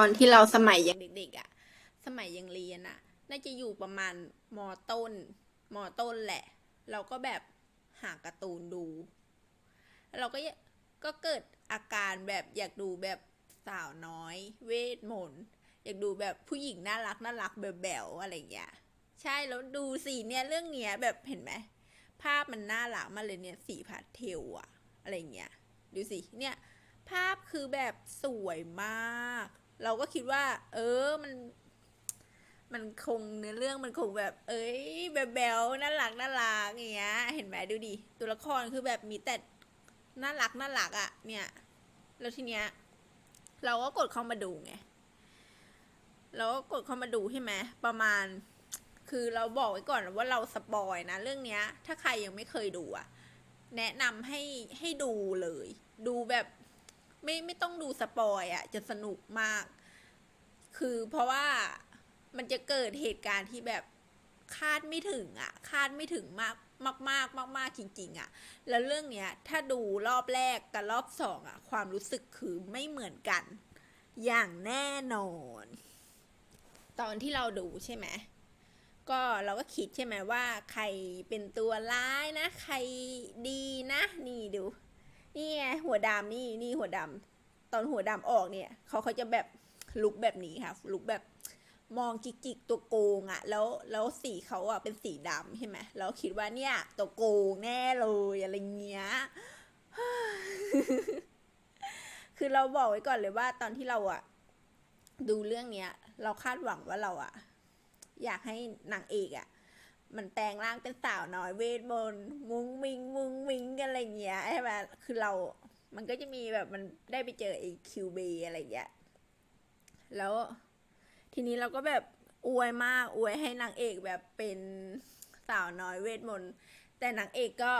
อนที่เราสมัยยังเด็กๆอะ่ะ สมัยยังเรียนอะ่ะ น่าจะอยู่ประมาณมต้นมต้นแหละ เราก็แบบหาการ์ตูนดู เราก็ก็เกิดอาการแบบอยากดูแบบสาวน้อย เวทมนต์อยากดูแบบผู้หญิงน่ารักน่ารักแบบแบวอะไรอย่างเงี้ยใช่แล้วดูสิเนี่ยเรื่องเนี้ยแบบเห็นไหมภาพมันน่ารักมาเลยเนี่ยสีพาสเทลอะอะไรอย่างเงี้ยดูสิเนี่ยภาพคือแบบสวยมาก เราก็คิดว่า เออมันมันคงเนื้อเรื่องมันคงแบบ เอ้ยแบบแบลน่ารักน่ารักอย่างเงี้ย เห็นไหมดูดิตัวละครคือแบบมีแต่น่ารักน่ารักอะ่ะ เนี่ย แล้วทีเนี้ย เราก็กดเข้ามาดูไงเราก็กดเข้ามาดูใช่ไหมประมาณ คือเราบอกไว้ก่อนว่าเราสปอยนะเรื่องเนี้ย ถ้าใครยังไม่เคยดูอะแนะนำให้ให้ดูเลย ดูแบบ ไม่ไม่ต้องดูสปอยอะจะสนุกมาก คือเพราะว่ามันจะเกิดเหตุการณ์ที่แบบคาดไม่ถึงอะคาดไม่ถึงมากมากมากมากมากจริง ๆอะแล้วเรื่องเนี้ย ถ้าดูรอบแรกกับรอบสองอะความรู้สึกคือไม่เหมือนกัน อย่างแน่นอน ตอนที่เราดูใช่ไหมก็เราก็คิดใช่ไหมว่า ใครเป็นตัวร้ายนะ ใครดีนะ นี่ดู นี่ไงหัวดำนี่นี่หัวดำตอนหัวดำออกเนี่ย เขาเขาจะแบบ ลุกแบบนี้ค่ะ ลุกแบบมองจิกจิกตัวโกงอะแล้วแล้วสีเขาอะเป็นสีดำใช่ไหมเราคิดว่าเนี่ย ตัวโกงแน่เลยอะไรเงี้ยคือเราบอกไว้ก่อนเลยว่าตอนที่เราอะดูเรื่องเนี้ย เราคาดหวังว่าเราอะอยากให้นางเอกอะมันแปลงร่างเป็นสาวน้อยเวทมนต์มุ้งมิง มุ้งมิงกันอะไรเงี้ยใช่ไหมคือเรา มันก็จะมีแบบมันได้ไปเจอไอคิวเบอะไรเงี้ย แล้วทีนี้เราก็แบบอวยมากอวยให้นางเอกแบบเป็นสาวน้อยเวทมนต์แต่นางเอกก็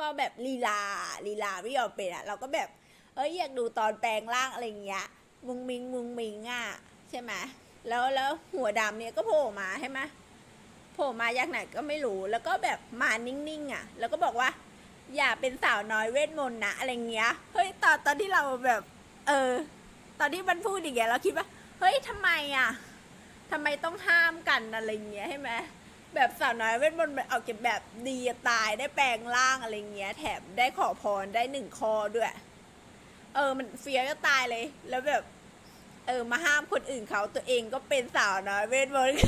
ก็แบบลีลาลีลาไม่ยอมเป็นอะเราก็แบบเอ้ยอยากดูตอนแปลงร่างอะไรเงี้ยมุงมิงมุงมิงอะใช่ไหมแล้วแล้วหัวดำเนี่ยก็โผล่มาใช่ไหมโผล่มาจากไหนก็ไม่รู้แล้วก็แบบมานิ่งๆอะแล้วก็บอกว่า อย่าเป็นสาวน้อยเวทมนต์นะอะไรเงี้ยเฮ้ยตอนตอนที่เราแบบ เออ ตอนที่มันพูดอย่างเงี้ยเราคิดว่าเฮ้ยทำไมอะทำไมต้องห้ามกันอะไรเงี้ยใช่ไหมแบบสาวน้อยเวทมนต์มันเอาเก็บแบบดีตายได้แปลงร่างอะไรเงี้ย แถมได้ขอพรได้หนึ่งคอด้วย เออ มันเฟียก็ตายเลย แล้วแบบ เออ มาห้ามคนอื่นเขาตัวเองก็เป็นสาวน้อยเวทมนต์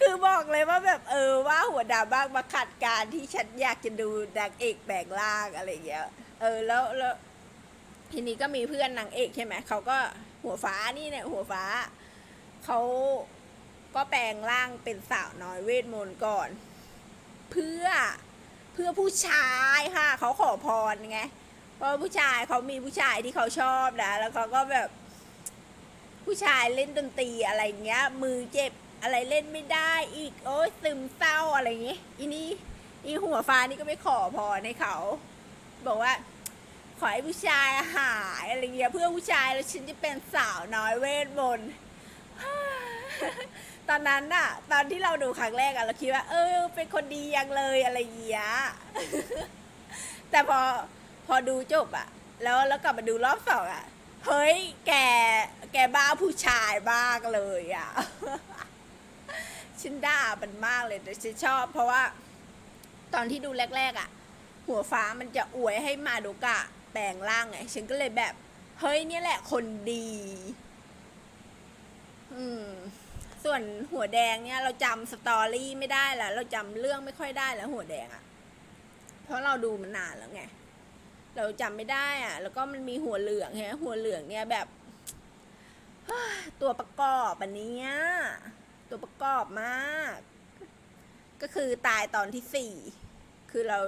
คือบอกเลยว่าแบบเออว่าหัวดาบ้างมาขัดการที่ฉันอยากจะดูนางเอกแบ่งร่างอะไรอย่างเงี้ย เออแล้วแล้ว ทีนี้ก็มีเพื่อนนางเอกใช่ไหมเขาก็หัวฟ้านี่เนี่ยหัวฟ้าเขาก็แปลงร่างเป็นสาวน้อยเวทมนต์ก่อน เพื่อเพื่อผู้ชายค่ะเขาขอพรไงเพราะผู้ชายเขามีผู้ชายที่เขาชอบนะแล้วเขาก็แบบผู้ชายเล่นดนตรีอะไรเงี้ย มือเจ็บอะไรเล่นไม่ได้อีก โอ้ยซึมเศร้าอะไรเงี้ยอีนี่อีหัวฟ้านี่ก็ไม่ขอพรให้เขา บอกว่า ขอให้ผู้ชายหายอะไรเงี้ยเพื่อผู้ชายแล้วฉันจะเป็นสาวน้อยเวทมนต์ตอนนั้นน่ะ ตอนที่เราดูครั้งแรกอะเราคิดว่า เออ เป็นคนดียังเลยอะไรเงี้ยแต่พอพอดูจบอะแล้วแล้วกลับมาดูรอบสองอะเฮ้ย แก แกบ้าผู้ชายบ้างเลยอะฉันด่ามันมากเลยแต่ฉันชอบ เพราะว่า ตอนที่ดูแรก ๆอะหัวฟ้ามันจะอวยให้มาโดกะ แปลงร่างไง ฉันก็เลยแบบ เฮ้ยเนี่ยแหละคนดี อืม ส่วนหัวแดงเนี่ย เราจำสตอรี่ไม่ได้แล้วเราจำเรื่องไม่ค่อยได้แล้วหัวแดงอะ่ะเพราะเราดูมันนานแล้วไง เราจำไม่ได้อะ่ะแล้วก็มันมีหัวเหลืองฮะหัวเหลืองเนี่ยแบบตัวประกอบอันนี้ตัวประกอบมาก ก็คือตายตอนที่สี่ คือเรา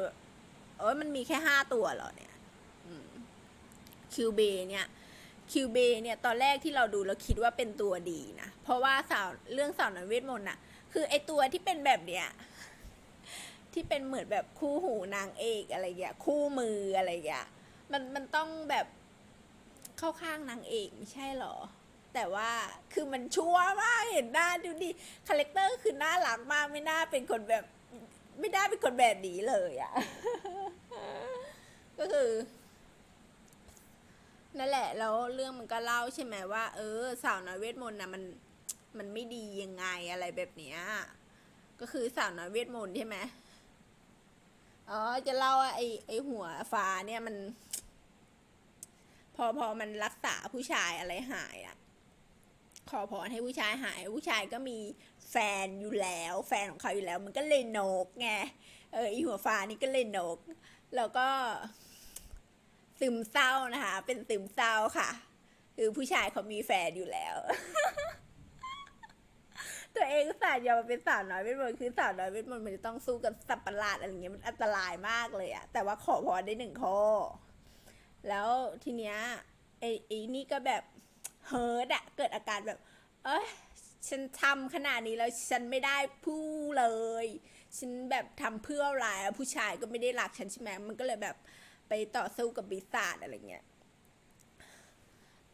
เอ้ยมันมีแค่ห้าตัวเหรอเนี่ย คิวเบเนี่ยคิวเบเนี่ย ตอนแรกที่เราดูเราคิดว่าเป็นตัวดีนะ เพราะว่าสาวเรื่องสาวน้อยเวทมนต์น่ะคือไอตัวที่เป็นแบบเนี้ยที่เป็นเหมือนแบบคู่หูนางเอกอะไรอย่างเงี้ยคู่มืออะไรอย่างเงี้ยมันมันต้องแบบเข้าข้างนางเอกไม่ใช่หรอ แต่ว่าคือมันชั่วมากเห็นหน้าดูดิคาแรคเตอร์คือน่ารักมากไม่น่าเป็นคนแบบ ไม่น่าเป็นคนแบบนี้เลยอะ่ะ ก็คือ นั่นแหละแล้วเรื่องมันก็เล่าใช่ไหมว่า เออ สาวน้อยเวทมนต์นะมันมันไม่ดียังไงอะไรแบบเนี้ยก็คือสาวน้อยเวทมนต์ใช่ไหมอ๋อจะเล่าว่าไอไอหัวฟ้าเนี่ยมัน พอพอมันรักษาผู้ชายอะไรหายอะขอพรให้ผู้ชายหาย ผู้ชายก็มีแฟนอยู่แล้ว แฟนของเขาอยู่แล้ว มันก็เลยโนกไงเออไอหัวฟ้านี่ก็เลยโนก แล้วก็ ซึมเศร้านะคะ เป็นซึมเศร้าค่ะ คือผู้ชายเขามีแฟนอยู่แล้ว ตัวเองสายยอมเป็นสาวน้อยเวทมนต์คือสาวน้อยเวทมนต์มันจะต้องสู้กับสัตว์ประหลาดอะไรเงี้ยมันอันตรายมากเลยอะแต่ว่าขอพรได้หนึ่งข้อแล้วทีเนี้ยไอ้ไอ้นี่ก็แบบเฮิร์ตอะเกิดอาการแบบ เอ้ยฉันทำขนาดนี้แล้วฉันไม่ได้ผู้เลย ฉันแบบทำเพื่ออะไรผู้ชายก็ไม่ได้รักฉันใช่ไหมมันก็เลยแบบ ไปต่อสู้กับปีศาจอะไรเงี้ย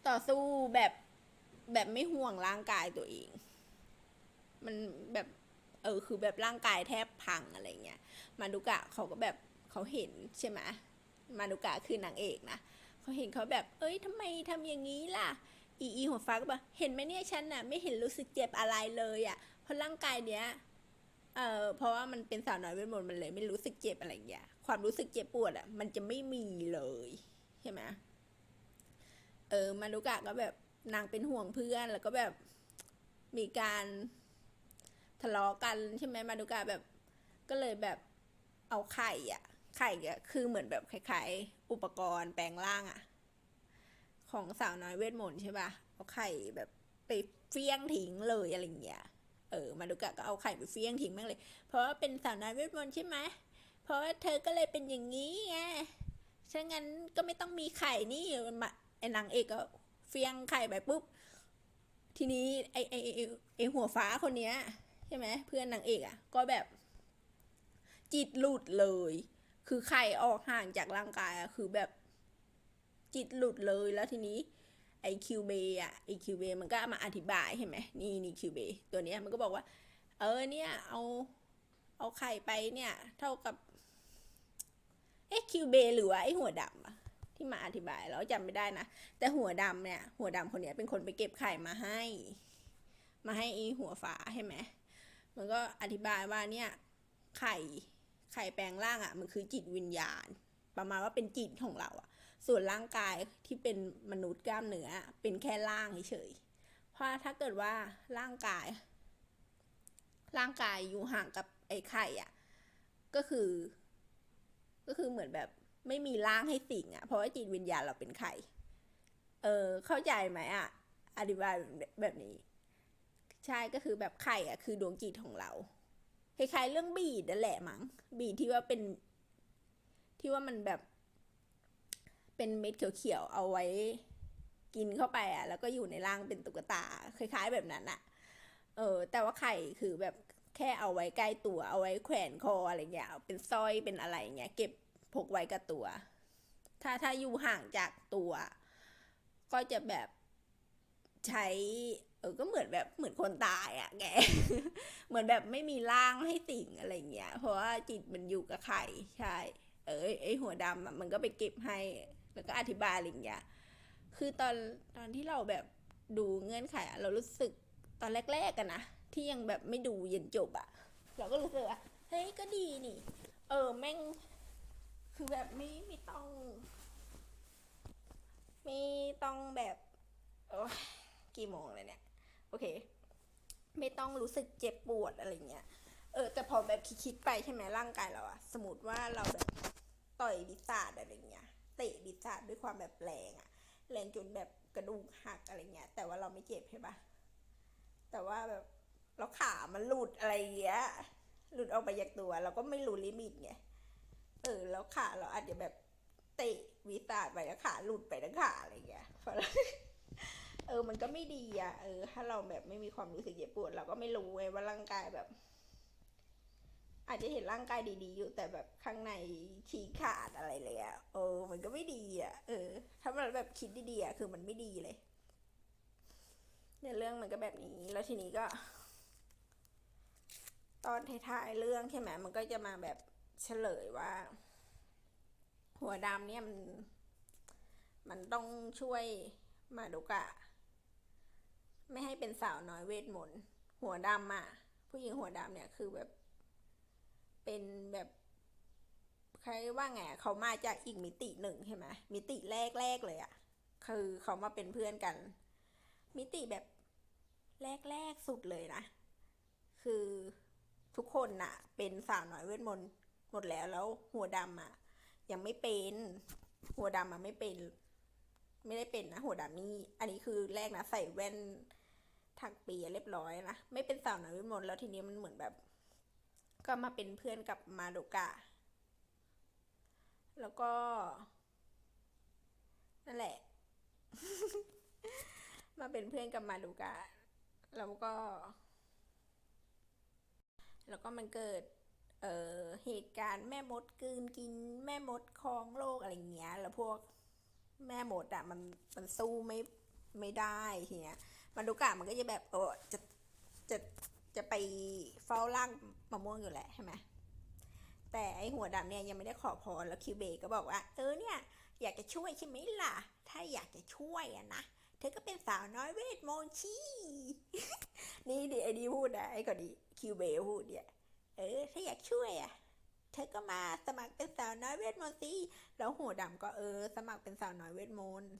ต่อสู้แบบแบบไม่ห่วงร่างกายตัวเอง มันแบบเออคือแบบร่างกายแทบพังอะไรเงี้ย มาดุกะเขาก็แบบเขาเห็นใช่ไหมมาดุกะคือนางเอกนะเขาเห็นเขาแบบ เอ้ยทำไมทำอย่างนี้ล่ะ อีอีหัวฟ้าก็บอกเห็นไหมเนี่ยฉันน่ะ ไม่เห็นรู้สึกเจ็บอะไรเลยอะ่ะ เพราะร่างกายเนี้ย เออเพราะว่ามันเป็นสาวน้อยเวทมนต์มันเลย ไม่รู้สึกเจ็บอะไรอย่างเงี้ย ความรู้สึกเจ็บปวดอะ่ะ มันจะไม่มีเลยใช่ไหมเออมารุกะก็แบบนางเป็นห่วงเพื่อนแล้วก็แบบมีการทะเลาะกันใช่ไหมมารุกะแบบ ก็เลยแบบเอาไข่อะ่ะไข่อะคือเหมือนแบบคล้ายๆอุปกรณ์แปลงร่างอะ่ะของสาวน้อยเวทมนต์ใช่ปะ่ะเอาไข่แบบไปเฟี้ยงทิ้งเลยอะไรเงี้ยเออมาดูกะก็เอาไข่ไปเฟี้ยงทิ้งแม่งเลย เพราะว่าเป็นสาวน้อยเวทมนต์ใช่ไหม ราะว่าเธอก็เลยเป็นอย่างนี้ไงฉะนั้นก็ไม่ต้องมีไข่นี่มาไอ้นางเอกก็เฟี้ยงไข่ไปปุ๊บ ทีนี้ไอ้ไอ้ไอ้ไอหัวฟ้าคนเนี้ยใช่ไหมเพื่อนนางเอกอะ ก็แบบ จิตหลุดเลย คือไข่ออกห่างจากร่างกายอะคือแบบจิตหลุดเลยแล้วทีนี้ไอคิวเบอะไอคิวเบมันก็มาอธิบายใช่ไหมนี่นี่คิวเบตัวเนี้ยมันก็บอกว่า เออเนี่ยเอาเอาไข่ไปเนี่ย เท่ากับ เอ๊ะคิวเบหรือว่าไอ้หัวดำอะที่มาอธิบายแล้วจำไม่ได้นะ แต่หัวดำเนี่ย หัวดำคนนี้เป็นคนไปเก็บไข่มาให้ มาให้ไอหัวฟ้าใช่ไหมมันก็อธิบายว่าเนี่ยไข่ไข่แปลงร่างอะมันคือจิตวิญญาณ ประมาณว่าเป็นจิตของเราอะส่วนร่างกายที่เป็นมนุษย์กล้ามเนื้อเป็นแค่ร่างเฉยเพราะถ้าเกิดว่าร่างกาย ร่างกายอยู่ห่างกับไอ้ไข่อะก็คือ ก็คือเหมือนแบบไม่มีร่างให้สิ่งอะเพราะว่าจิตวิญญาณเราเป็นไข่เออ เข้าใจไหมอะอธิบายแบบนี้ ใช่ก็คือแบบไข่อะคือดวงจิตของเราคล้ายๆเรื่องบีดนั่นแหละมั้งบีดที่ว่าเป็น ที่ว่ามันแบบเป็นเม็ดเขียวๆเอาไว้กินเข้าไปอะ แล้วก็อยู่ในร่างเป็นตุ๊กตา คล้าย ๆ แบบนั้นอะ เออ แต่ว่าไข่คือแบบ ค่เอาไว้ใกล้ตัวเอาไว้แขวนคออะไรเงี้ยเป็นสร้อยเป็นอะไรเงี้ยเก็บพกไว้กับตัว ถ้าถ้าอยู่ห่างจากตัว ก็จะแบบใช้ เออก็เหมือนแบบเหมือนคนตายอะ่ะแกเหมือนแบบไม่มีร่างให้สิ่งอะไรเงี้ย เพราะว่าจิตมันอยู่กับไข่ใช่ เออไอหัวดำอะมันก็ไปเก็บให้ แล้วก็อธิบายอะไรเงี้ยคือตอนตอนที่เราแบบดูเงื่อนไขเรารู้สึกตอนแรกๆกันนะ ที่ยังแบบไม่ดูเย็นจบอะเราก็รู้สึกว่าเฮ้ยก็ดีนี่ เออแม่ง คือแบบไม่ไม่ต้อง ไม่ต้องแบบโอ้กี่โมงเลยเนี่ย โอเค ไม่ต้องรู้สึกเจ็บปวดอะไรเงี้ยเออแต่พอแบบคิดไปใช่ไหมร่างกายเราอะสมมติว่าเราแบบต่อยบิศาจอะไรเงี้ยเตะบิศาจด้วยความแบบแรงอะแรงจนแบบกระดูกหักอะไรเงี้ยแต่ว่าเราไม่เจ็บใช่ปะแต่ว่าแบบ เราขามันหลุดอะไรเงี้ย หลุดออกไปจากตัว เราก็ไม่รู้ลิมิตไง เออ แล้วขาเราอาจจะแบบเตะวิตาดไปแล้วขาหลุดไปทั้งขาอะไรเงี้ยเออ มันก็ไม่ดีอะ เออ ถ้าเราแบบไม่มีความรู้สึกเจ็บปวด เราก็ไม่รู้ไงว่าร่างกายแบบ อาจจะเห็นร่างกายดีๆ อยู่แต่แบบข้างในฉีกขาดอะไรเลยอะ่ะ เออ มันก็ไม่ดีอะ่ะ เออ ถ้ามันแบบคิดดีๆอะ คือมันไม่ดีเลย เนี่ยเรื่องมันก็แบบนี้ แล้วทีนี้ก็ ตอนท้ายๆเรื่องใช่ไหมมันก็จะมาแบบเฉลยว่า หัวดำเนี่ยมัน มันต้องช่วยมาดุกะ ไม่ให้เป็นสาวน้อยเวทมนต์หัวดำอะ ผู้หญิงหัวดำเนี่ยคือแบบ เป็นแบบใครว่าไงเขามาจากอีกมิติหนึ่งใช่ไหมมิติแรกแรกๆเลยอะคือเขามาเป็นเพื่อนกัน มิติแบบแรกแรกๆสุดเลยนะ คือ ทุกคนน่ะ เป็นสาวน้อยเวทมนต์หมดแล้วแล้ว หัวดำอะ ยังไม่เป็น หัวดำอะไม่เป็น ไม่ได้เป็นนะหัวดำนี่อันนี้คือแรกนะใส่แว่นถักปีเรียบร้อยนะไม่เป็นสาวน้อยเวทมนต์แล้วทีนี้มันเหมือนแบบ ก็มาเป็นเพื่อนกับมาโดกะ แล้วก็ นั่นแหละ มาเป็นเพื่อนกับมาดูกะ แล้วก็ แล้วก็มันเกิดเอ่อเหตุการณ์แม่มดกืนกินแม่มดครองโลกอะไรเงี้ย แล้วพวกแม่มดอะมันมันสู้ไม่ไม่ได้ทีเนี้ยมาดูกะมันก็จะแบบเออจะจะจะไปเฝ้าร่างมะม่วงอยู่แหละใช่ไหมแต่ไอหัวดำเนี่ยยังไม่ได้ขอพรแล้วคิวเบก็บอกว่า เออเนี่ยอยากจะช่วยใช่ไหมล่ะ ถ้าอยากจะช่วยอะนะเธอก็เป็นสาวน้อยเวทมนต์ชีนี่ดิไอดีพูดนะไอ้ก็ดี คิวเบพูดเนี่ย เออ ถ้าอยากช่วยอะ เธอก็มาสมัครเป็นสาวน้อยเวทมนต์สิ แล้วหัวดำก็เออ สมัครเป็นสาวน้อยเวทมนต์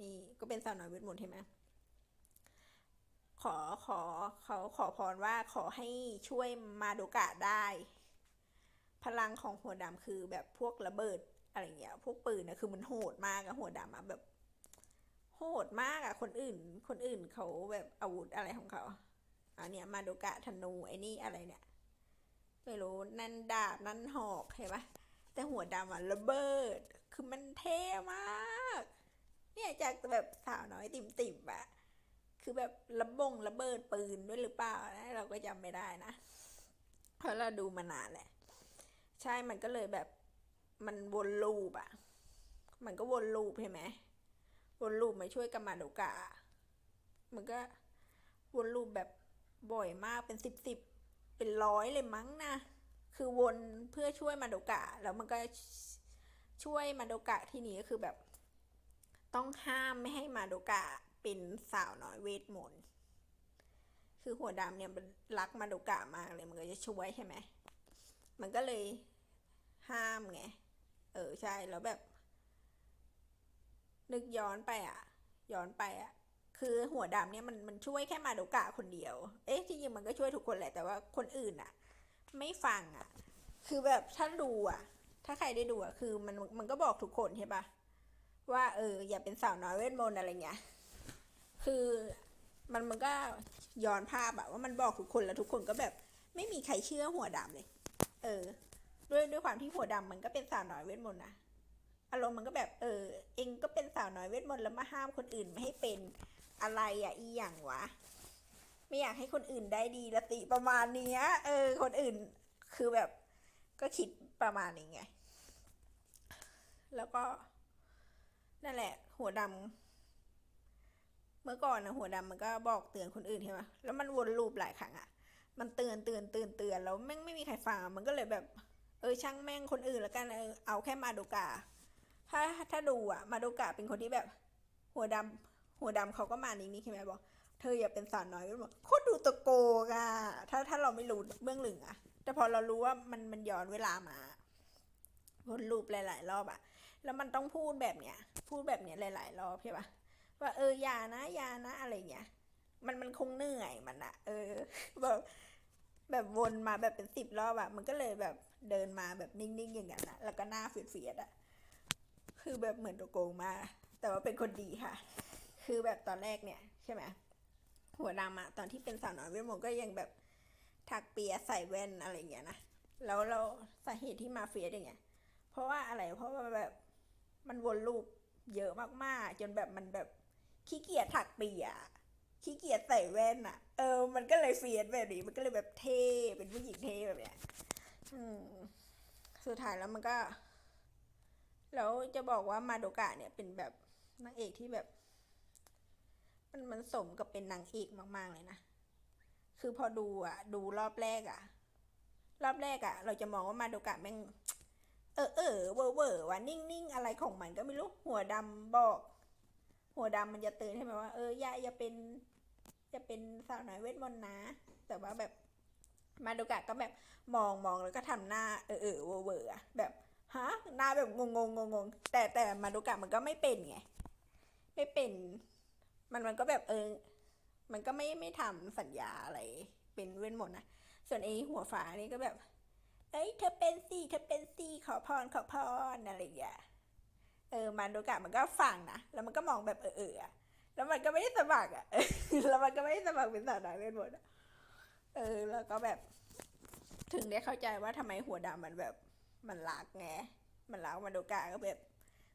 นี่ก็เป็นสาวน้อยเวทมนต์ใช่ไหมขอขอเขาขอพรว่าขอให้ช่วยมาโดกะได้ พลังของหัวดำคือแบบพวกระเบิดอะไรเงี้ย พวกปืนนะคือมันโหดมากอะหัวดำอะแบบ โหดมากอะคนอื่น คนอื่นเขาแบบอาวุธอะไรของเขา อันเนี้ยมาโดกะธนูไอ้นี่อะไรเนี่ยไม่รู้นั่นดาบนั่นหอกเห็นปะแต่หัวดำอะระเบิด คือมันเท่มากเนี่ยจากแบบสาวน้อยติ่มติ่มอะคือแบบระบงระเบิดปืนด้วยหรือเปล่านะเราก็จำไม่ได้นะเพราะเราดูมานานแหละ ใช่มันก็เลยแบบมันวนลูปอะมันก็วนลูปใช่ไหมวนลูปมาช่วยกับมาโดกะมันก็วนลูปแบบ บ่อยมากเป็นสิบสิบเป็นร้อยเลยมั้งนะ คือวนเพื่อช่วยมาโดกะ แล้วมันก็ช่วยมาโดกะที่นี้ก็คือแบบ ต้องห้ามไม่ให้มาโดกะเป็นสาวน้อยเวทมนต์คือหัวดำเนี่ยมันรักมาโดกะมากเลยมันก็จะช่วยใช่ไหมมันก็เลยห้ามไง เออใช่แล้วแบบ นึกย้อนไปอะ ย้อนไปอะ คือหัวดำเนี่ยมันมันช่วยแค่มาโดกะคนเดียว เอ๊ะที่จริงมันก็ช่วยทุกคนแหละแต่ว่าคนอื่นอะไม่ฟังอะคือแบบถ้าดูอะถ้าใครได้ดูอะคือมันมันก็บอกทุกคนใช่ปะว่าเอออย่าเป็นสาวน้อยเวทมนต์อะไรเงี้ย คือมันมันก็ย้อนภาพอะว่ามันบอกทุกคนแล้วทุกคนก็แบบ ไม่มีใครเชื่อหัวดำเลย เออ ด้วยด้วยความที่หัวดำมันก็เป็นสาวน้อยเวทมนต์นะอารมณ์มันก็แบบเออเองก็เป็นสาวน้อยเวทมนต์แล้วมาห้ามคนอื่นไม่ให้เป็น อะไรอะอีอย่างวะ ไม่อยากให้คนอื่นได้ดีละติประมาณนี้เออ คนอื่นคือแบบก็คิดประมาณนี้ไง แล้วก็นั่นแหละ หัวดำเมื่อก่อนนะหัวดำมันก็บอกเตือนคนอื่นใช่ไหมแล้วมันวนลูปหลายครั้งอะมันเตือนเตือนเตือนเตือนแล้วแม่งไม่มีใครฟังมันก็เลยแบบ เออช่างแม่งคนอื่นแล้วกันเออเอาแค่มาโดกาถ้าถ้าดูอะมาโดกาเป็นคนที่แบบ หัวดำ หัวดำเขาก็มานิ่งๆใช่ไหมบอกเธออย่าเป็นสาวน้อยก็บอกโคตรดูตะโกกอะถ้าถ้าเราไม่รู้เบื้องหลึงอะแต่พอเรารู้ว่ามันมันย้อนเวลามาวนลูปหลาย ๆ รอบอะแล้วมันต้องพูดแบบเนี้ย พูดแบบเนี้ยหลาย ๆ รอบใช่ปะว่าเอออย่านะอย่านะอะไรเงี้ย มันมันคงเหนื่อยมันอะเออแบบแบบวนมาแบบเป็นสิบรอบอะมันก็เลยแบบเดินมาแบบนิ่ง ๆ อย่างนั้นอะแล้วก็หน้าเฟียดๆอะคือแบบเหมือนตัวโกงมา แต่ว่าเป็นคนดีค่ะ คือแบบตอนแรกเนี่ยใช่ไหมหัวดำอะตอนที่เป็นสาวน้อยเวทมนต์ก็ยังแบบถักเปียใส่แว่นอะไรอย่างเงี้ยนะแล้วเราสาเหตุที่มาเฟียอย่างเงี้ย เพราะว่าอะไรเพราะว่าแบบมันวนลูปเยอะมากๆ จนแบบมันแบบขี้เกียจถักเปียขี้เกียจใส่แว่นอะเออ มันก็เลยเฟียแบบนี้มันก็เลยแบบเท่เป็นผู้หญิงเท่แบบเนี้ยสุดท้ายแล้วมันก็แล้วจะบอกว่ามาโดกะเนี่ยเป็นแบบนางเอกที่แบบ มันมันสมกับเป็นนางเอกมากๆเลยนะ คือพอดูอะ ดูรอบแรกอะ รอบแรกอะ เราจะมองว่ามาโดกะแม่ง เออเออเวอร์เวอร์ว่านิ่งนิ่งๆอะไรของมันก็ไม่รู้หัวดำบอก หัวดำมันจะเตือนให้ไหมว่าเอออย่าอย่าเป็นอย่าเป็นสาวน้อยเวทมนต์นะ แต่ว่าแบบมาดูกะก็แบบมองมองแล้วก็ทำหน้าเออเออเวอร์เวอร์อะแบบฮะหน้าแบบงงงงงงแต่แต่มาดูกะมันก็ไม่เป็นไง ไม่เป็น มันมันก็แบบเออ มันก็ไม่ไม่ทำสัญญาอะไร เป็นเว้นหมดนะ ส่วนไอ้หัวฝานี่ก็แบบ เอ้ยเธอเป็นสิเธอเป็นสิขอพรขอพรอะไรอย่างเงี้ยเออมันโดกะมันก็ฟังนะแล้วมันก็มองแบบเออเออแล้วมันก็ไม่ได้สมัครอะแล้วมันก็ไม่ได้สมัครเป็นสาวน้อยเวทมนต์อะเออ แล้วก็แบบ ถึงได้เข้าใจว่าทำไมหัวดำมันแบบ มันรักไงมันรักมันโดกะก็แบบ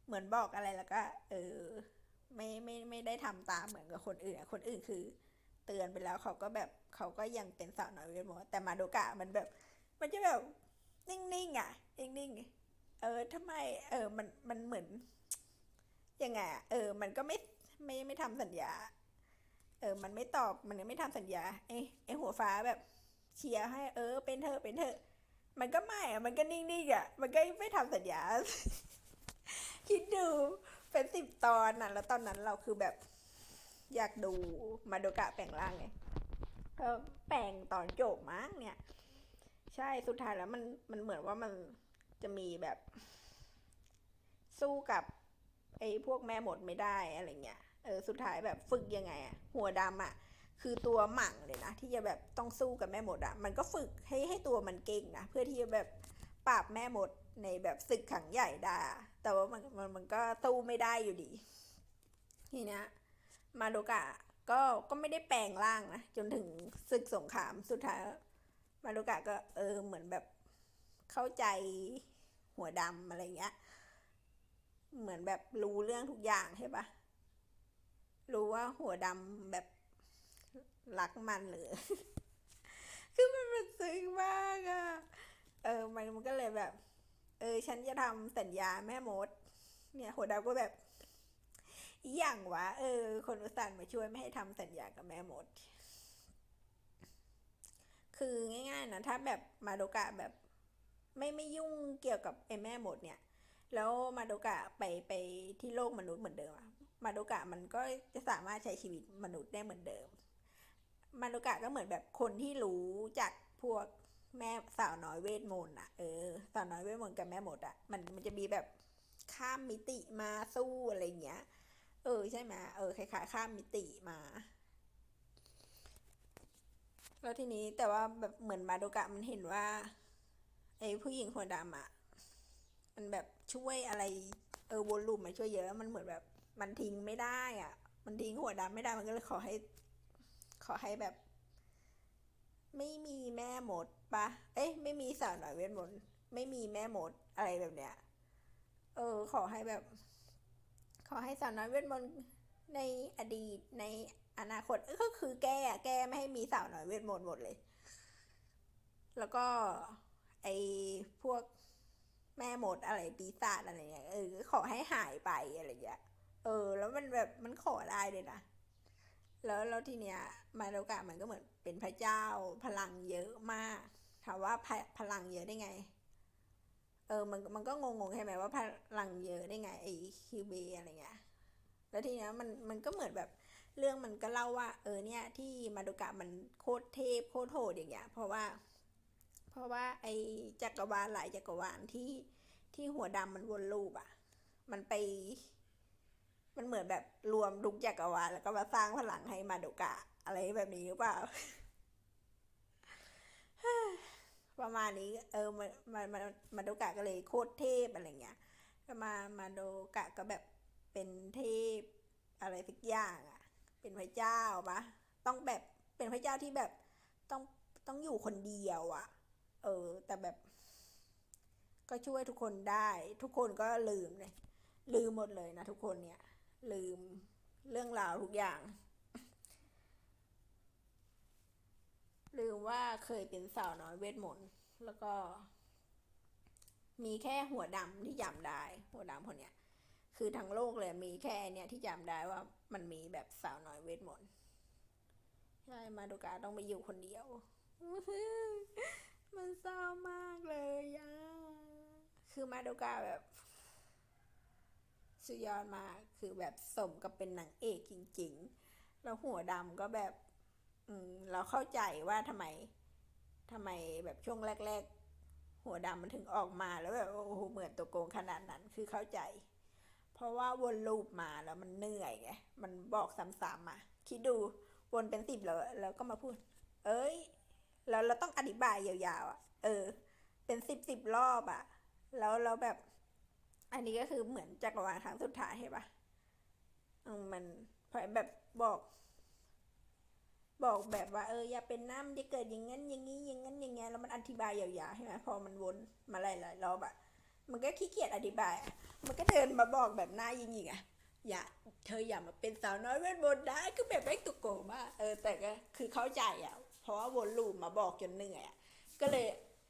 เหมือนบอกอะไรแล้วก็ เออ ไม่ไม่ไม่ได้ทำตามเหมือนกับคนอื่นคนอื่นคือ เตือนไปแล้วเขาก็แบบเขาก็ยังเป็นสาวน้อยเวทมนต์แต่มาโดกะมันแบบ มันจะแบบนิ่งๆอะนิ่งๆเออทำไม เออมันมันเหมือนยังไงอะเออ มันก็ไม่ไม่ไม่ทำสัญญา เออ มันไม่ตอบมันยังไม่ทำสัญญาไอ้ไอ้หัวฟ้าแบบเชียร์ให้ เออ เป็นเธอเป็นเธอมันก็ไม่อะมันก็นิ่งๆอะ มันก็ไม่ทำสัญญา คิดดู เป็นสิบตอนน่ะ แล้วตอนนั้นเราคือแบบอยากดูมาโดกะแปลงร่างไงเออแปลงตอนจบมั้งเนี่ย ใช่สุดท้ายแล้วมันมันเหมือนว่ามันจะมีแบบ สู้กับไอ้พวกแม่หมดไม่ได้อะไรเงี้ยเออสุดท้ายแบบฝึกยังไงอะหัวดำอะคือตัวหมั่งเลยนะที่จะแบบต้องสู้กับแม่หมดอะมันก็ฝึกให้ให้ตัวมันเก่งนะเพื่อที่จะแบบปราบแม่หมดในแบบศึกขังใหญ่ได้ แต่ว่ามันมันมันก็สู้ไม่ได้อยู่ดี ทีเนี้ยมาโดกะก็ก็ไม่ได้แปลงร่างนะจนถึงศึกสงครามสุดท้ายมารุกะก็เออเหมือนแบบเข้าใจหัวดำอะไรเงี้ย เหมือนแบบรู้เรื่องทุกอย่างใช่ปะรู้ว่าหัวดำแบบรักมันหรือ คือมันเป็นซึ้งมากอะเออมันมันก็เลยแบบ เออ ฉันจะทำสัญญาแม่มด เนี่ยหัวดำก็แบบอย่างวะ เออ คนอุตส่าห์มาช่วยไม่ให้ทำสัญญากับแม่มด คือง่ายๆนะถ้าแบบมาโดกะแบบ ไม่ไม่ยุ่งเกี่ยวกับไอ้แม่มดเนี่ย แล้วมาโดกะไปไปที่โลกมนุษย์เหมือนเดิมอะมาโดกะมันก็จะสามารถใช้ชีวิตมนุษย์ได้เหมือนเดิม มาโดกะก็เหมือนแบบคนที่รู้จากพวก แม่สาวน้อยเวทมนต์อะเออสาวน้อยเวทมนต์กับแม่หมดอะมันมันจะมีแบบข้ามมิติมาสู้อะไรเงี้ย เออใช่ไหมเออคล้ายๆข้ามมิติมา แล้วทีนี้แต่ว่าแบบเหมือนมาโดกะมันเห็นว่าไอ้ผู้หญิงหัวดำอะมันแบบช่วยอะไร เออวนลูปมาช่วยเยอะมันเหมือนแบบ มันทิ้งไม่ได้อะ มันทิ้งหัวดำไม่ได้มันก็เลยขอให้ ขอให้แบบ ไม่มีแม่หมด ปะเอ้ยไม่มีสาวหน่อยเวทมนต์ไม่มีแม่หมดอะไรแบบเนี้ย เออ ขอให้แบบ ขอให้สาวน้อยเวทมนต์ในอดีตในอนาคตก็คือแก้แก้ไม่ให้มีสาวน้อยเวทมนต์หมดเลย แล้วก็ไอ้พวกแม่หมดอะไรปีศาจอะไรเงี้ยเออขอให้หายไปอะไรเงี้ยเออ แล้วมันแบบมันขอได้เลยนะแล้วแล้วทีเนี้ย มาโดกะมันก็เหมือนเป็นพระเจ้าพลังเยอะมาก ถามว่าพพลังเยอะได้ไง เออมันมันก็งงๆใช่ไหมว่าพลังเยอะได้ไงไอ้คิวเบอะไรเงี้ยแล้วทีเนี้ยมันมันก็เหมือนแบบเรื่องมันก็เล่าว่า เออเนี่ยที่มาโดกะมันโคตรเทพโคตรโหดอย่างเงี้ยเพราะว่า เพราะว่าไอ้จักรวาลหลายจักรวาลที่ที่หัวดำมันวนลูปอะมันไป มันเหมือนแบบรวมทุกจักรวาลแล้วก็มาสร้างพลังให้มาโดกะ อะไรแบบนี้หรือเปล่า ประมาณนี้ เออมามามามาโดกะก็เลยโคตรเทพอะไรเงี้ยก็มามาโดกะก็แบบเป็นเทพอะไรสักอย่างอะเป็นพระเจ้าปะต้องแบบเป็นพระเจ้าที่แบบต้องต้องอยู่คนเดียวอะเออ แต่แบบ ก็ช่วยทุกคนได้ ทุกคนก็ลืมเลยลืมหมดเลยนะทุกคนเนี่ย ลืมเรื่องราวทุกอย่าง ลืมว่าเคยเป็นสาวน้อยเวทมนต์แล้วก็ มีแค่หัวดำที่จำได้ หัวดำคนเนี้ย คือทั้งโลกเลยมีแค่เนี่ยที่จำได้ว่ามันมีแบบสาวน้อยเวทมนต์ใช่มาดูกาต้องไปอยู่คนเดียว มันเศร้ามากเลยอะคือมาโดกาแบบสุดยอดมากคือแบบสมกับเป็นนางเอกจริง ๆ แล้วหัวดำก็แบบ เราเข้าใจว่าทำไมทำไมแบบช่วงแรก ๆ หัวดำมันถึงออกมาแล้วแบบโอ้โหเหมือนตัวโกงขนาดนั้นคือเข้าใจ เพราะว่าวนลูปมาแล้วมันเหนื่อยไงมันบอกซ้ำๆมาคิดดูวนเป็นสิบแล้วแล้วก็มาพูด เอ้ยแล้วเราต้องอธิบายยาวๆอะ เออ เป็นสิบสิบรอบอะ แล้วเราแบบ อันนี้ก็คือเหมือนจักรวาลครั้งสุดท้ายใช่ปะอืมมันพอแบบบอก บอกแบบว่าเอออย่าเป็นน้ำจะเกิดอย่างนั้นอย่างนี้อย่างนั้นอย่างเงี้ยแล้วมันอธิบายยาวๆใช่ไหมพอมันวนมาหลายๆรอบอะมันก็ขี้เกียจอธิบาย มันก็เดินมาบอกแบบหน้ายิงๆอะอย่าเธออย่ามาเป็นสาวน้อยเวทมนต์นะคือแบบไม่ตุกโกมากเออแต่ก็คือเข้าใจอะเพราะว่าวนลูปมาบอกจนเหนื่อยอะก็เลย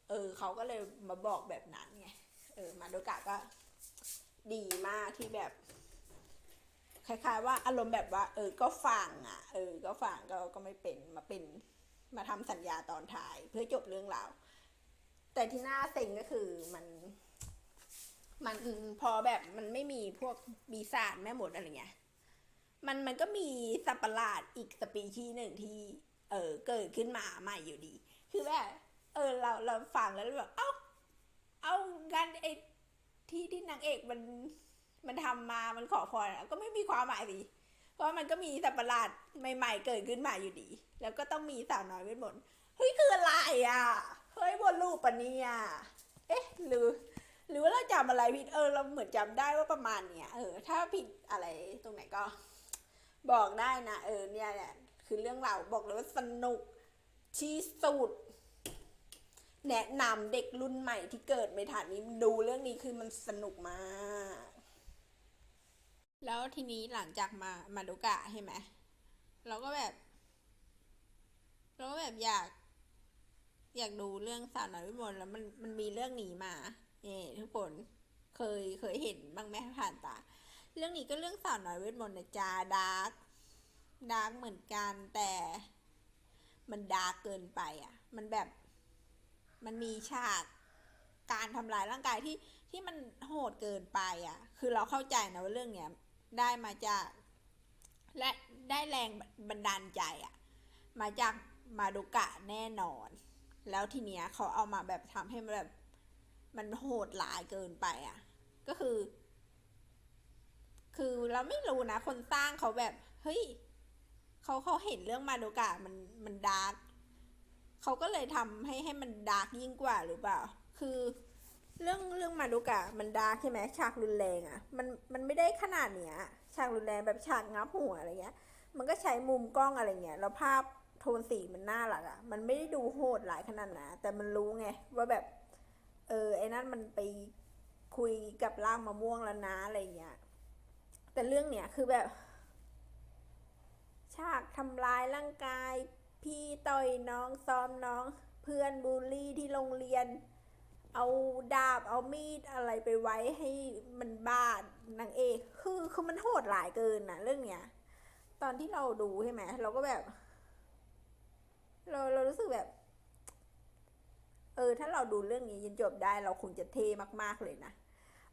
เออเขาก็เลยมาบอกแบบนั้นไงเออมาโดกะก็ดีมากที่แบบ คล้าย ๆ ว่าอารมณ์แบบว่า เออก็ฟังอะ เออ ก็ฟังก็ก็ไม่เป็นมาเป็นมาทำสัญญาตอนท้าย เพื่อจบเรื่องราวแต่ที่น่าเซ็งก็คือมันมันพอแบบมันไม่มีพวกปีศาจแม่หมดอะไรเงี้ย มันมันก็มีสัตว์ประหลาดอีกสปีชีหนึ่งที่ เออเกิดขึ้นมาใหม่อยู่ดี คือแบบเออเราเราฟังแล้วแบบ เอ้า เอากันไอ้ที่ที่นางเอกมัน มันทำมามันขอพรอะก็ไม่มีความหมายสิเพราะมันก็มีสัตว์ประหลาดใหม่ ๆ เกิดขึ้นมาอยู่ดี แล้วก็ต้องมีสาวน้อยเวทมนต์เฮ้ยคืออะไรอะเฮ้ยบนรูปปะเนี่ยเอ๊ะหรือ หรือว่าเราจำอะไรผิดเออเราเหมือนจำได้ว่าประมาณเนี้ยเออถ้าผิดอะไรตรงไหนก็ บอกได้นะเออเนี่ยแหละคือเรื่องเราบอกเลยว่าสนุกที่สุดแนะนำเด็กรุ่นใหม่ที่เกิดไม่ทันนี้ดูเรื่องนี้คือมันสนุกมาก แล้วทีนี้หลังจากมามาดูกะใช่ไหมเราก็แบบ เราก็แบบอยาก อยากดูเรื่องสาวน้อยวิมลแล้วมันมันมีเรื่องนี้มาเนี่ยทุกคนเคยเคยเห็นบ้างไหมผ่านตา เรื่องนี้ก็เรื่องสาวน้อยเวทมนต์นะจ๊ะดาร์กดาร์กเหมือนกันแต่มันดาร์กเกินไปอะ มันแบบมันมีฉากการทำลายร่างกายที่ที่มันโหดเกินไปอะ คือเราเข้าใจนะว่าเรื่องเนี้ย ได้มาจาก และได้แรงบันดาลใจอะมาจากมาดุกะแน่นอน แล้วทีเนี้ยเขาเอามาแบบทำให้มันแบบมันโหดหลายเกินไปอะก็คือ คือเราไม่รู้นะ คนสร้างเขาแบบ เฮ้ยเขาเขาเห็นเรื่องมาโดกะมันมันดาร์กเขาก็เลยทำให้ให้มันดาร์กยิ่งกว่าหรือเปล่า คือ เรื่องเรื่องมาโดกะมันดาร์กใช่ไหมฉากรุนแรงอะ่ะมันมันไม่ได้ขนาดเนี้ยฉากรุนแรงแบบฉากงับหัวอะไรเงี้ย มันก็ใช้มุมกล้องอะไรเงี้ยแล้วภาพโทนสีมันน่ารักอะ่ะ มันไม่ได้ดูโหดหลายขนาดนะแต่มันรู้ไงว่าแบบ เออไอ้นั่นมันไปคุยกับร่างมะม่วงแล้วนะอะไรเงี้ยแต่เรื่องเนี้ยคือแบบ ฉากทำร้ายร่างกาย พี่ต่อยน้องซ้อมน้อง เพื่อนบูลลี่ที่โรงเรียน เอาดาบเอามีดอะไรไปไว้ให้มันบาดนางเอกคือคือมันโหดหลายเกินนะเรื่องเนี้ย ตอนที่เราดูใช่ไหมเราก็แบบ เราเรารู้สึกแบบ เออ ถ้าเราดูเรื่องนี้จนจบได้ เราคงจะเท่มากๆเลยนะ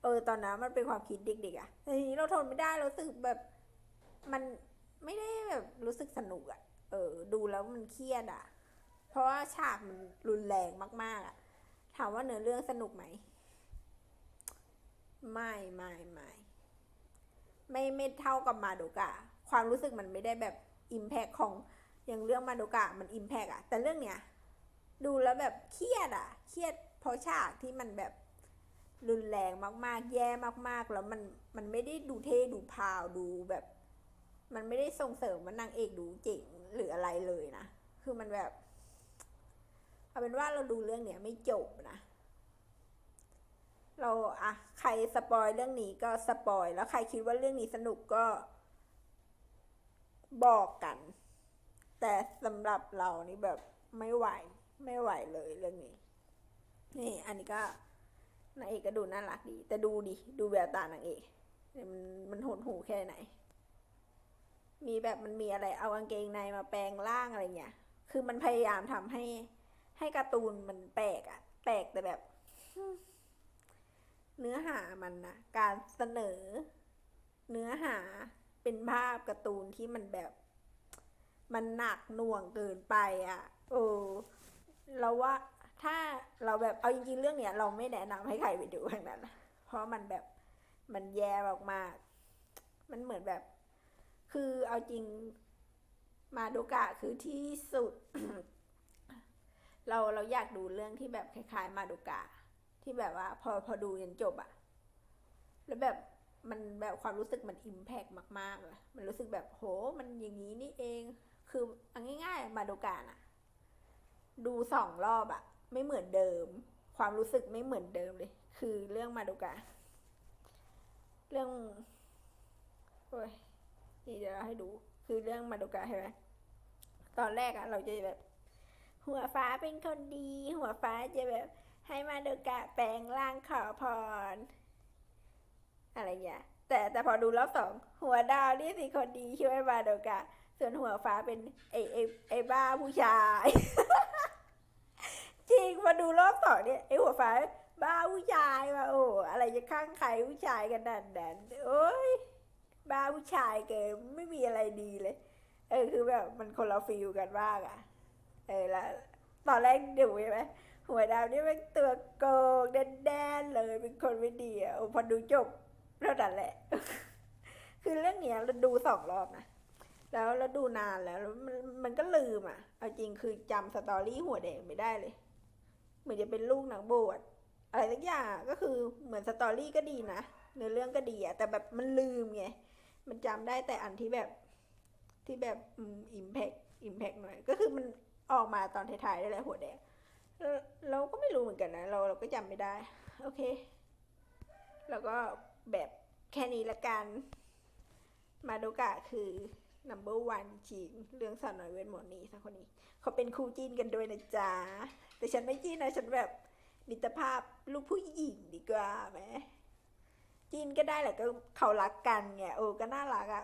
เออตอนนั้นมันเป็นความคิดเด็กๆอะ่ะแต่ทีนี้เราทนไม่ได้เราสึกแบบ มันไม่ได้แบบรู้สึกสนุกอะ่ะเออ ดูแล้วมันเครียดอะ่ะเพราะว่าฉากมันรุนแรงมากๆอะ่ะามว่าเนื้อเรื่องสนุกไหม ไม่ไม่ไม่ไม่ไม่เท่ากับมาโดกะ ความรู้สึกมันไม่ได้แบบอิมแพคของอย่างเรื่องมาโดกะมันอิมแพคอะแต่เรื่องเนี้ยดูแล้วแบบเครียดอะเครียดเพราะฉากที่มันแบบรุนแรงมากๆ แย่มากๆ แล้วมันมันไม่ได้ดูเท่ดูพาวดูแบบ มันไม่ได้ส่งเสริมว่านางเอกดูเจ๋งหรืออะไรเลยนะ คือมันแบบ เอาเป็นว่าเราดูเรื่องเนี้ยไม่จบนะ เราอะใครสปอยเรื่องนี้ก็สปอยแล้วใครคิดว่าเรื่องนี้สนุกก็ บอกกัน แต่สำหรับเรานี่แบบไม่ไหว ไม่ไหวเลยเรื่องนี้ นี่อันนี้ก็นางเอกก็ดูน่ารักดี แต่ดูดิ ดูแววตานางเอกมันมันหดหูแค่ไหน มีแบบมันมีอะไรเอากางเกงในมาแปลงร่างอะไรเงี้ย คือมันพยายามทำให้ ให้การ์ตูนมันแปลกอะแปลกแต่แบบ เนื้อหามันนะการเสนอ เนื้อหาเป็นภาพการ์ตูนที่มันแบบ มันหนักหน่วงเกินไปอะ่ะเออเราว่าถ้าเราแบบเอาจริงๆเรื่องเนี้ยเราไม่แนะนำให้ใครไปดูทั้งนั้นเพราะมันแบบมันแย่มากมันเหมือนแบบ คือเอาจริงมาโดกะคือที่สุด เราเราอยากดูเรื่องที่แบบคล้ายๆ มาโดกะที่แบบว่า พอพอดูยันจบอะแล้วแบบมันแบบความรู้สึกมันอิมแพกมากๆเลยมันรู้สึกแบบโห มันอย่างนี้นี่เอง คือเอาง่าย ๆ มาโดกะน่ะดูสองรอบอะไม่เหมือนเดิม ความรู้สึกไม่เหมือนเดิมเลย คือเรื่องมาโดกะเรื่องโอ้ยนี่เดี๋ยวเราให้ดู คือเรื่องมาโดกะใช่ไหมตอนแรกอะเราจะแบบ หัวฟ้าเป็นคนดี หัวฟ้าจะแบบให้มาโดกะแปลงร่างขอพร อะไรอย่างเงี้ยแต่แต่พอดูรอบสองหัวดาวนี่สิคนดีช่วยมาโดกะ ส่วนหัวฟ้าเป็นไอไอไอบ้าผู้ชาย จริงมาดูรอบสองเนี่ยไอหัวฟ้าบ้าผู้ชายมาโอ้อะไรจะข้างใครผู้ชายกันดันดันโอ้ยบ้าผู้ชายเกินไม่มีอะไรดีเลย เออคือแบบมันคนละฟีลกันมากอะ เออแล้วตอนแรกดูใช่ไหมหัวดาวนี่เป็นตัวโกงแดนๆเลยเป็นคนไม่ดีอะพอดูจบเท่านั้นแหละ คือเรื่องเนี้ยเราดูสองรอบนะแล้วเราดูนานแล้วมันมันก็ลืมอะ เอาจริงคือจำสตอรี่หัวแดงไม่ได้เลยเหมือนจะเป็นลูกหนังบวชอะไรสักอย่างก็คือเหมือนสตอรี่ก็ดีนะเนื้อเรื่องก็ดีอะแต่แบบมันลืมไงมันจำได้แต่อันที่แบบที่แบบอิมแพกอิมแพกหน่อยก็คือมัน ออกมาตอนท้ายๆได้แหละหัวแดง เราก็ไม่รู้เหมือนกันนะ เราเราก็จำไม่ได้ โอเค แล้วก็แบบแค่นี้ละกัน มาโดกะคือ number one จริง เรื่องสาวน้อยเวทมนต์นี้สักคนนี้ เขาเป็นคู่จิ้นกันด้วยนะจ๊ะ แต่ฉันไม่จิ้นนะ ฉันแบบมิตรภาพลูกผู้หญิงดีกว่าไหมจิ้นก็ได้แหละก็เขารักกันไงโอ้ก็น่ารักอะ่ะ